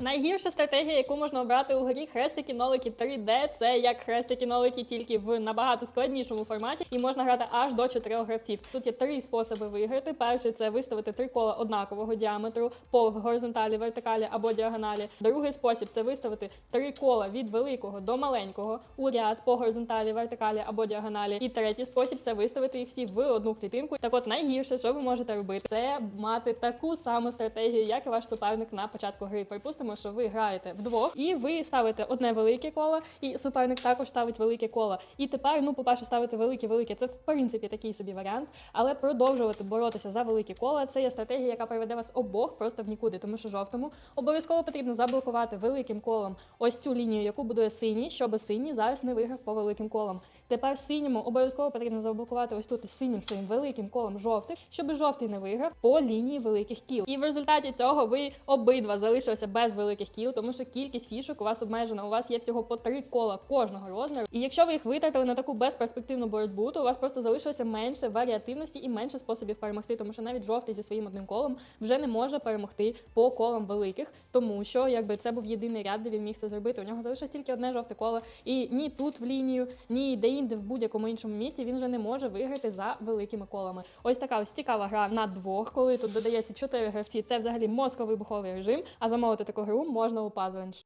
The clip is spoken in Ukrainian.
Найгірша стратегія, яку можна обрати у грі хрестики нолики 3D, це як хрестики нолики тільки в набагато складнішому форматі, і можна грати аж до чотирьох гравців. Тут є три способи виграти. Перший це виставити три кола однакового діаметру по горизонталі, вертикалі або діагоналі. Другий спосіб це виставити три кола від великого до маленького у ряд по горизонталі, вертикалі або діагоналі. І третій спосіб це виставити їх всі в одну клітинку. Так от найгірше, що ви можете робити, це мати таку саму стратегію, як і ваш суперник на початку гри. Припустимо, що ви граєте вдвох, і ви ставите одне велике коло, і суперник також ставить велике коло. І тепер, ну, по-перше, ставити велике велике. Це в принципі такий собі варіант, але продовжувати боротися за великі кола це є стратегія, яка приведе вас обох просто в нікуди, тому що жовтому обов'язково потрібно заблокувати великим колом ось цю лінію, яку будує синій, щоб синій зараз не виграв по великим колам. Тепер синьому обов'язково потрібно заблокувати ось тут синім своїм великим колом жовтих, щоб жовтий не виграв по лінії великих кіл. І в результаті цього ви обидва залишилися без великих кіл, тому що кількість фішок у вас обмежена. У вас є всього по три кола кожного розміру. І якщо ви їх витратили на таку безперспективну боротьбу, то у вас просто залишилося менше варіативності і менше способів перемогти, тому що навіть жовтий зі своїм одним колом вже не може перемогти по колам великих, тому що якби це був єдиний ряд, де він міг це зробити. У нього залишилось тільки одне жовте коло, і ні тут в лінію, ні де-інде в будь-якому іншому місці він вже не може виграти за великими колами. Ось така ось цікава гра на двох, коли тут додається чотири гравці. Це взагалі мозковибуховий режим. А замовити таку гру можна у Puzzle.